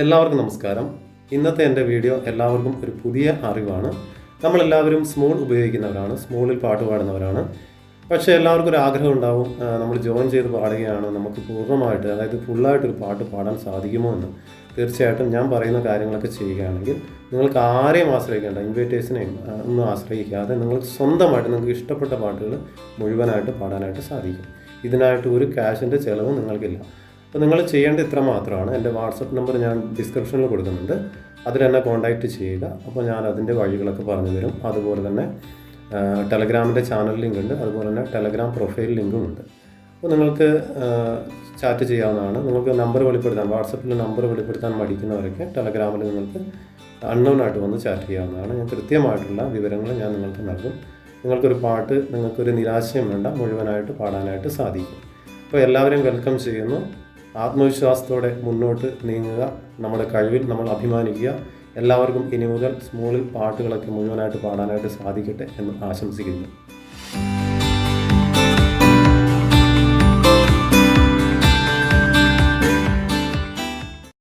എല്ലാവർക്കും നമസ്കാരം. ഇന്നത്തെ എന്റെ വീഡിയോ എല്ലാവർക്കും ഒരു പുതിയ അറിവാണ്. നമ്മളെല്ലാവരും സ്മൂൾ ഉപയോഗിക്കുന്നവരാണ് സ്മൂളിൽ പാട്ട് പാടുന്നവരാണ്. പക്ഷേ എല്ലാവർക്കും ഒരു ആഗ്രഹം ഉണ്ടാവും നമ്മൾ ജോയിൻ ചെയ്ത് പാടുകയാണ് നമുക്ക് പൂർണമായിട്ട് അതായത് ഫുള്ളായിട്ടൊരു പാട്ട് പാടാൻ സാധിക്കുമോ എന്ന്. തീർച്ചയായിട്ടും ഞാൻ പറയുന്ന കാര്യങ്ങളൊക്കെ ചെയ്യുകയാണെങ്കിൽ നിങ്ങൾക്ക് ആരെയും ആശ്രയിക്കേണ്ട ഇൻവൈറ്റേഴ്സിനെയും ഒന്നും ആശ്രയിക്കാതെ നിങ്ങൾക്ക് സ്വന്തമായിട്ട് നിങ്ങൾക്ക് ഇഷ്ടപ്പെട്ട പാട്ടുകൾ മുഴുവനായിട്ട് പാടാനായിട്ട് സാധിക്കും. ഇതിനായിട്ട് ഒരു ക്യാഷിന്റെ ചിലവും നിങ്ങൾക്കില്ല. അപ്പോൾ നിങ്ങൾ ചെയ്യേണ്ടത് ഇത്ര മാത്രമാണ്. എന്റെ വാട്സപ്പ് നമ്പർ ഞാൻ ഡിസ്ക്രിപ്ഷനിൽ കൊടുക്കുന്നുണ്ട്. അതിൽ എന്നെ കോൺടാക്റ്റ് ചെയ്യുക. അപ്പോൾ ഞാൻ അതിന്റെ വഴികളൊക്കെ പറഞ്ഞു തരും. അതുപോലെ തന്നെ ടെലഗ്രാമിന്റെ ചാനൽ ലിങ്ക് ഉണ്ട്. അതുപോലെ തന്നെ ടെലഗ്രാം പ്രൊഫൈൽ ലിങ്കും ഉണ്ട്. അപ്പോൾ നിങ്ങൾക്ക് ചാറ്റ് ചെയ്യാവുന്നതാണ്. നിങ്ങൾക്ക് നമ്പർ വെളിപ്പെടുത്താൻ വാട്സപ്പിൽ നമ്പർ വെളിപ്പെടുത്താൻ മടിക്കുന്നവരൊക്കെ ടെലഗ്രാമിൽ നിങ്ങൾക്ക് അൺനോൺ ആയിട്ട് വന്ന് ചാറ്റ് ചെയ്യാവുന്നതാണ്. ഞാൻ കൃത്യമായിട്ടുള്ള വിവരങ്ങൾ ഞാൻ നിങ്ങൾക്ക് നൽകും. നിങ്ങൾക്കൊരു പാട്ട് നിങ്ങൾക്കൊരു നിരാശയും വേണ്ട മുഴുവനായിട്ട് പാടാനായിട്ട് സാധിക്കും. അപ്പോൾ എല്ലാവരെയും വെൽക്കം ചെയ്യുന്നു. ആത്മവിശ്വാസത്തോടെ മുന്നോട്ട് നീങ്ങുക നമ്മുടെ കഴിവിൽ നമ്മൾ അഭിമാനിക്കുക. എല്ലാവർക്കും ഇനി മുതൽ സ്മോളിൽ പാട്ടുകളൊക്കെ മുഴുവനായിട്ട് പാടാനായിട്ട് സാധിക്കട്ടെ എന്ന് ആശംസിക്കുന്നു.